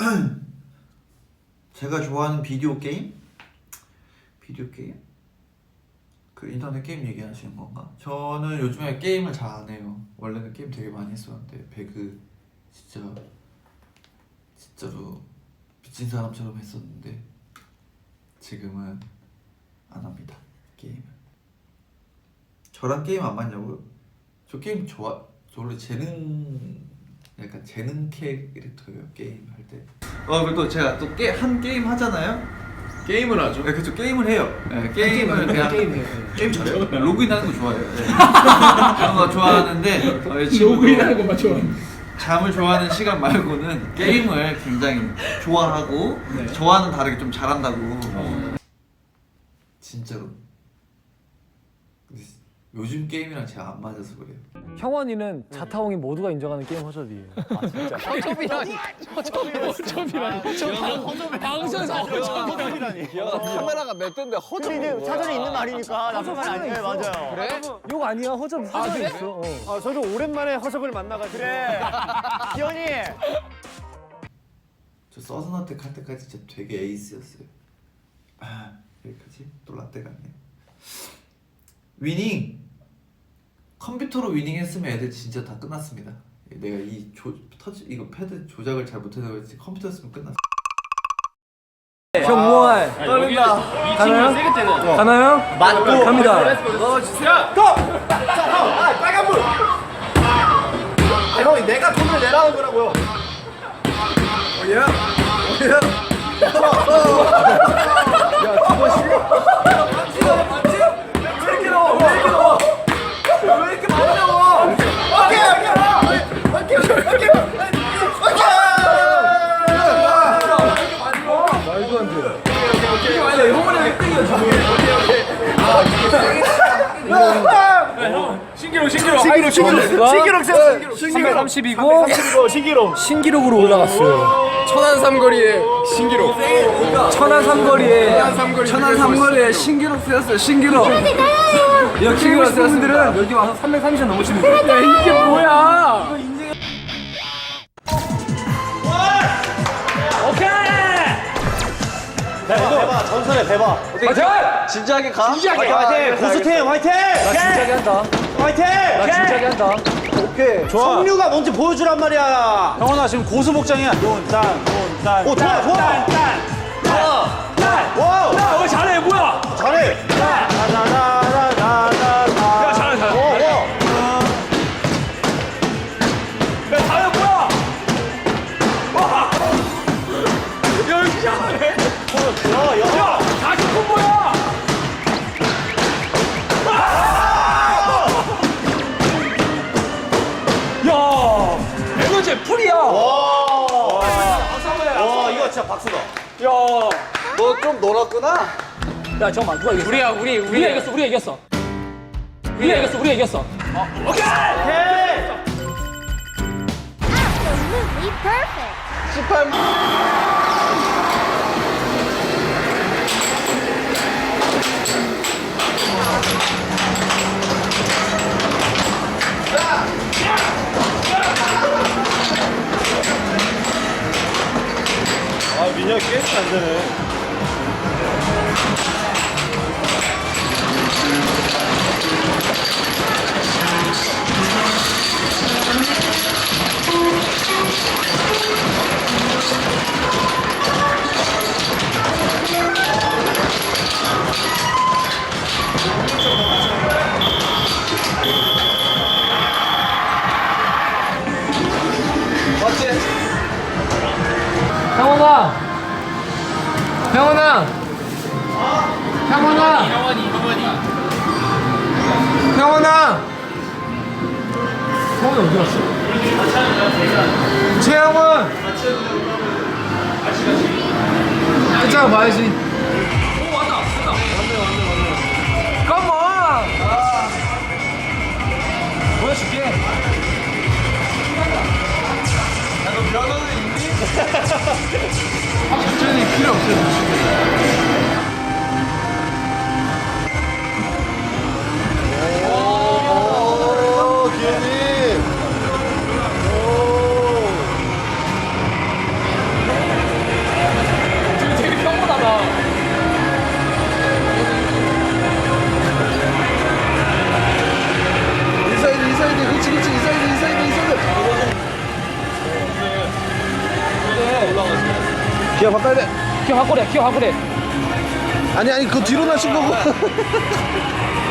제가 좋아하는 비디오 게임? 비디오 게임? 그 인터넷 게임 얘기하시는 건가? 저는 요즘에 게임을 잘 안 해요. 원래는 게임 되게 많이 했었는데 배그 진짜 진짜로 미친 사람처럼 했었는데 지금은 안 합니다. 게임은. 저랑 게임 안 맞냐고요? 저 게임 좋아. 저 원래 재능 약간 재능 캐릭터예요 게임 할 때. 어 그리고 또 제가 또게한 게임 하잖아요. 게임을 하죠. 네, 그쵸 게임을 해요. 네, 게임을 그냥 게임이에요. 게임 잘해요? 네, 로그인하는 거 좋아해요. 네. 그런 거 좋아하는데 어, 이 친구도 로그인하는 것만 좋아. 잠을 좋아하는 시간 말고는 게임을 굉장히 좋아하고 네. 저와는 다르게 좀 잘한다고. 어. 진짜로. 근데 요즘 게임이랑 제가 안 맞아서 그래요. 형원이는 자타옹이 모두가 인정하는 게임 허접이에요. 아 진짜. 허접이라니. 허접이라니. 허접이라니. 방송에서 허접이라니. 카메라가 몇 대인데 허접. 사전에 있는 말이니까 나쁜 말 아니에요 맞아요 그래? 욕 아니야 허접 허접 있어. 어. 아 저도 오랜만에 허접을 만나가지고 그래 기현이 저 서든어택 할 때까지 진짜 되게 에이스였어요. 아 여기까지 또 라떼 같네요. 위닝 컴퓨터로 위닝했으면 애들 진짜 다 끝났습니다. 내가 이 조, 터치 이거 패드 조작을 잘 못해서 그렇지 컴퓨터였으면 끝났어. 형무할 떨린다. 이 친구 세게 때려. 가나요? 맞고 갑니다. 형 내가 돈을 내라는 거라고요 신기록 신기록. 신기록 신기록 신기록 세웠어 신기록 330이고 신기록 신기록으로 올라갔어요. 천안 삼거리의 신기록. 천안 삼거리에 천안 삼거리. 천안 삼거리에 신기록 세웠어요. 신기록. 여기 신기록 세웠들은 여기 와서 330이 넘으시면 돼요. 야 이게 뭐야? 대박 대박 전설의 대박. 진지하게 가. 화이팅 화이팅! 고수팀 화이팅! 나 진지하게 한다. 화이팅! 나 진지하게 한다. 오케이. 성류가 뭔지 보여주란 말이야. 형원아 지금 고수 복장이야. 논딴 논딴 오 좋아 좋아 박수다. 야. 너 좀 놀았구나. 야 잠깐만 누가 이겼어? 우리야 우리 우리가 이겼어 우리가 이겼어. 우리가 이겼어 우리가 이겼어. 오케이. Absolutely perfect. 18 게임 안 되네. 형원아. 형원아. 형원아. 형원아. 형원이 어디 갔어? 최형원. 끝장 봐야지. 기어 바꿔야 돼. 기어 바꾸래 기어 바꾸래 아니 아니 그 뒤로 나신 거고.